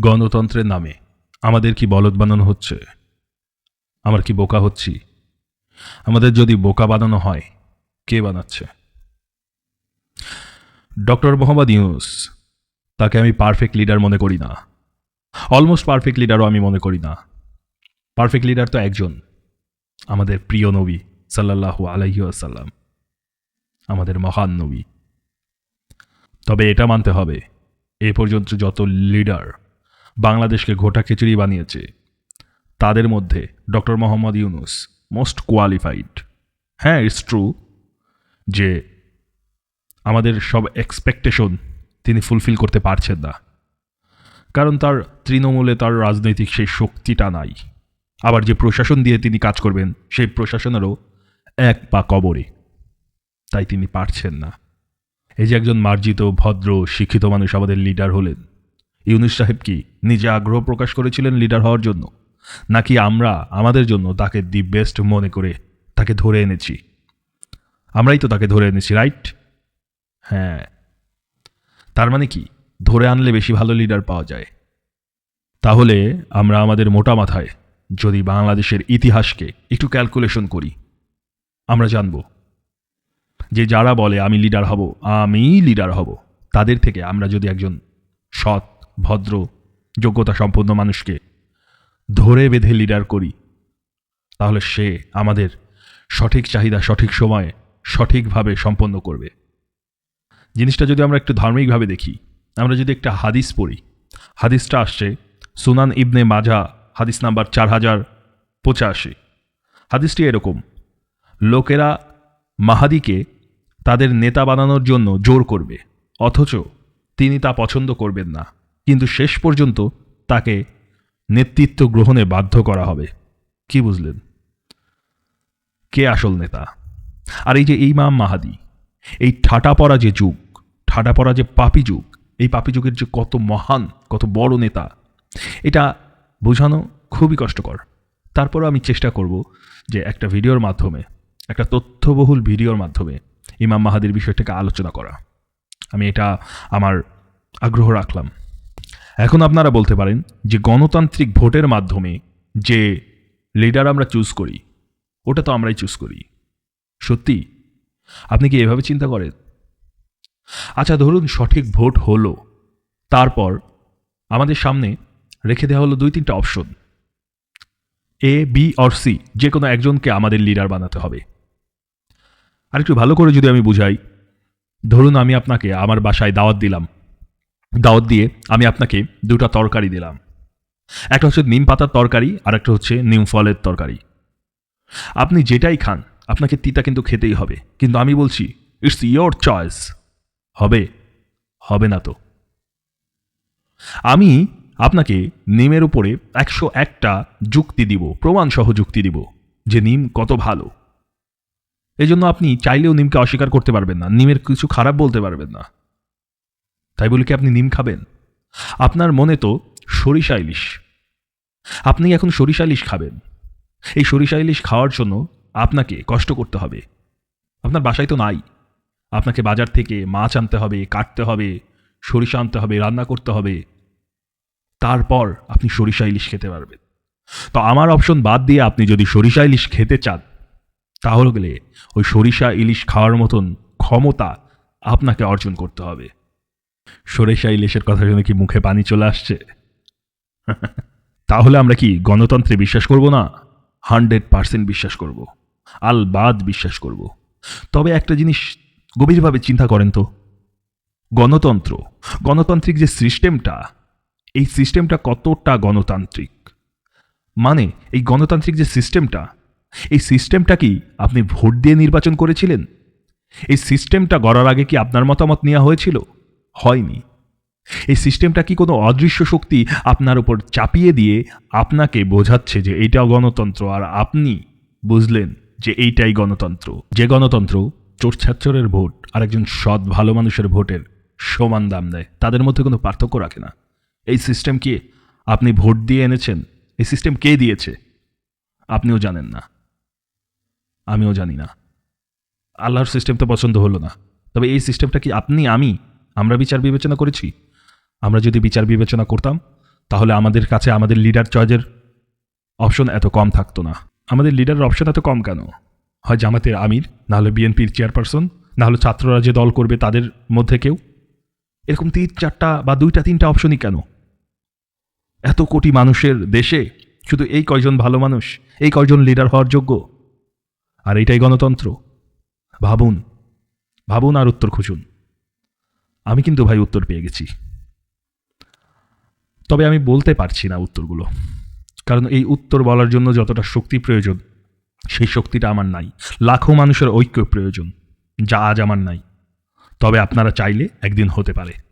গণতন্ত্রের নামে। আমাদের কি বলদ বানানো হচ্ছে? আমার কি বোকা হচ্ছি? আমাদের যদি বোকা বানানো হয়, কে বানাচ্ছে? ডক্টর মোহাম্মদ ইউনুস, তাকে আমি পারফেক্ট লিডার মনে করি না। অলমোস্ট পারফেক্ট লিডারও আমি মনে করি না। পারফেক্ট লিডার তো একজন। আমাদের প্রিয় নবী সাল্লাল্লাহু আলাইহি আসাল্লাম আমাদের মহান নবী। তবে এটা মানতে হবে, এ পর্যন্ত যত লিডার বাংলাদেশকে ঘোটা খিচুড়ি বানিয়েছে। তাদের মধ্যে doctor Mohammad Yunus most qualified হ্যাঁ ইটস ট্রু যে আমাদের সব এক্সপেকটেশন তিনি ফুলফিল করতে পারছেন না। কারণ তার তৃণমূলে তার রাজনৈতিক সেই শক্তিটা নাই। আবার যে প্রশাসন দিয়ে তিনি কাজ করবেন, সেই প্রশাসনেরও এক পা কবরে। তাই তিনি পারছেন না। এই যে একজন মার্জিত, ভদ্র, শিক্ষিত মানুষ আমাদের লিডার হলেন ইউনুস সাহেব কি নিজে আগ্রহ প্রকাশ করেছিলেন লিডার হওয়ার জন্য? নাকি আমরা আমাদের জন্য তাকে দি বেস্ট মনে করে তাকে ধরে এনেছি? আমরাই তো তাকে ধরে এনেছি, রাইট? হ্যাঁ। তার মানে কি? ধরে আনলে বেশি ভালো লিডার পাওয়া যায়। তাহলে আমরা আমাদের মোটা মাথায় যদি বাংলাদেশের ইতিহাসকে একটু ক্যালকুলেশন করি, আমরা জানব যে যারা বলে আমি লিডার হব, আমি লিডার হব, তাদের থেকে আমরা যদি একজন সৎ ভদ্র যোগ্যতা সম্পন্ন মানুষকে ধরে বেঁধে লিডার করি, তাহলে সে আমাদের সঠিক চাহিদা, সঠিক সময়ে, সঠিকভাবে সম্পন্ন করবে। জিনিসটা যদি আমরা একটু ধার্মিকভাবে দেখি, আমরা যদি একটা হাদিস পড়ি, হাদিসটা আসছে সুনান ইবনে মাজা, হাদিস নাম্বার চার হাজার পঁচাশি। হাদিসটি এরকম, লোকেরা মাহাদিকে তাদের নেতা বানানোর জন্য জোর করবে, অথচ তিনি তা পছন্দ করবেন না। কিন্তু শেষ পর্যন্ত তাকে নেতৃত্ব গ্রহণে বাধ্য করা হবে। কি বুঝলেন? কে আসল নেতা? আর এই যে ইমাম মাহাদি, এই ঠাটা পড়া যে যুগ ঠাটা পড়া যে পাপি যুগ, এই পাপি যুগের যে কত মহান, কত বড় নেতা, এটা বোঝানো খুবই কষ্টকর। তারপরও আমি চেষ্টা করব যে একটা ভিডিওর মাধ্যমে, একটা তথ্যবহুল ভিডিওর মাধ্যমে ইমাম মাহাদির বিষয়টাকে আলোচনা করা। আমি এটা আমার আগ্রহ রাখলাম। এখন আপনারা বলতে পারেন যে গণতান্ত্রিক ভোটের মাধ্যমে যে লিডার আমরা চুজ করি, ওটা তো আমরাই চুজ করি। সত্যি? আপনি কি এভাবে চিন্তা করেন? আচ্ছা ধরুন সঠিক ভোট হলো, তারপর আমাদের সামনে রেখে দেওয়া হলো দুই তিনটা option A B or C যে কোনো একজনকে আমাদের লিডার বানাতে হবে। আর একটু ভালো করে যদি আমি বুঝাই, ধরুন আমি আপনাকে আমার বাসায় দাওয়াত দিলাম। দাওয়াত দিয়ে আমি আপনাকে দুটা তরকারি দিলাম। একটা হচ্ছে নিম পাতার তরকারি, আর একটা হচ্ছে নিম ফলের তরকারি। আপনি যেটাই খান, আপনাকে তিতা কিন্তু খেতেই হবে। কিন্তু আমি বলছি ইটস ইয়োর চয়েস হবে? হবে না তো। আমি আপনাকে নিমের উপরে একশো একটা যুক্তি দিব, প্রমাণসহ যুক্তি দিব, যে নিম কত ভালো। এই জন্য আপনি চাইলেও নিমকে অস্বীকার করতে পারবেন না, নিমের কিছু খারাপ বলতে পারবেন না। তাই বলে কি আপনি নিম খাবেন? আপনার মনে তো সরিষা ইলিশ। আপনি এখন সরিষা ইলিশ খাবেন। এই সরিষা ইলিশ খাওয়ার জন্য আপনাকে কষ্ট করতে হবে। আপনার বাসায় তো নাই। আপনাকে বাজার থেকে মাছ আনতে হবে, কাটতে হবে, সরিষা আনতে হবে, রান্না করতে হবে। তারপর আপনি সরিষা ইলিশ খেতে পারবেন। তো আমার অপশন বাদ দিয়ে আপনি যদি সরিষা ইলিশ খেতে চান, তাহলে গেলে ওই সরিষা ইলিশ খাওয়ার মতন ক্ষমতা আপনাকে অর্জন করতে হবে। সরিষা ইলিশের কথা শুনে কি মুখে পানি চলে আসছে? তাহলে আমরা কি গণতন্ত্রে বিশ্বাস করব না? হান্ড্রেড পার্সেন্ট বিশ্বাস করব। আল বাদ বিশ্বাস করব। তবে একটা জিনিস গভীরভাবে চিন্তা করেন তো। গণতন্ত্র, গণতান্ত্রিক যে সিস্টেমটা, এই সিস্টেমটা কতটা গণতান্ত্রিক? মানে এই গণতান্ত্রিক যে সিস্টেমটা, এই সিস্টেমটা কি আপনি ভোট দিয়ে নির্বাচন করেছিলেন? এই সিস্টেমটা গড়ার আগে কি আপনার মতামত নেওয়া হয়েছিল? হয়নি। এই সিস্টেমটা কি কোনো অদৃশ্য শক্তি আপনার উপর চাপিয়ে দিয়ে আপনাকে বোঝাচ্ছে যে এইটা গণতন্ত্র? আর আপনি বুঝলেন যে এইটাই গণতন্ত্র। যে গণতন্ত্র চোর ছাত্রের ভোট আর একজন সৎ, ভালো মানুষের ভোটের সমান দাম দেয়। তাদের মধ্যে কোনো পার্থক্য রাখে না। এই সিস্টেম কি আপনি ভোট দিয়ে এনেছেন? এই সিস্টেম কে দিয়েছে? আপনিও জানেন না। আমিও জানি না। আল্লাহর সিস্টেম তো পছন্দ হলো না। তবে এই সিস্টেমটা কি আপনি, আমি আমরা বিচার বিবেচনা করেছি। আমরা যদি বিচার বিবেচনা করতাম, তাহলে আমাদের কাছে আমাদের লিডার চয়েজের অপশন এত কম থাকতো না। আমাদের লিডারের অপশন এত কম কেন? হয় জামাতের আমির, না হলে বিএনপির চেয়ারপারসন, না হলে ছাত্ররা যে দল করবে তাদের মধ্যে কেউ? এরকম তিন চারটা বা দুইটা তিনটা অপশনই কেন? এত কোটি মানুষের দেশে শুধু এই কয়জন ভালো মানুষ, এই কয়জন লিডার হওয়ার যোগ্য? আর এইটাই গণতন্ত্র। ভাবুন ভাবুন আর উত্তর খুঁজুন। আমি কিন্তু ভাই উত্তর পেয়ে গেছি। তবে আমি বলতে পারছি না উত্তরগুলো। কারণ এই উত্তর বলার জন্য যতটা শক্তি প্রয়োজন, সেই শক্তিটা আমার নাই। লাখো মানুষের ঐক্য প্রয়োজন, যা আজ আমার নাই। তবে আপনারা চাইলে একদিন হতে পারে।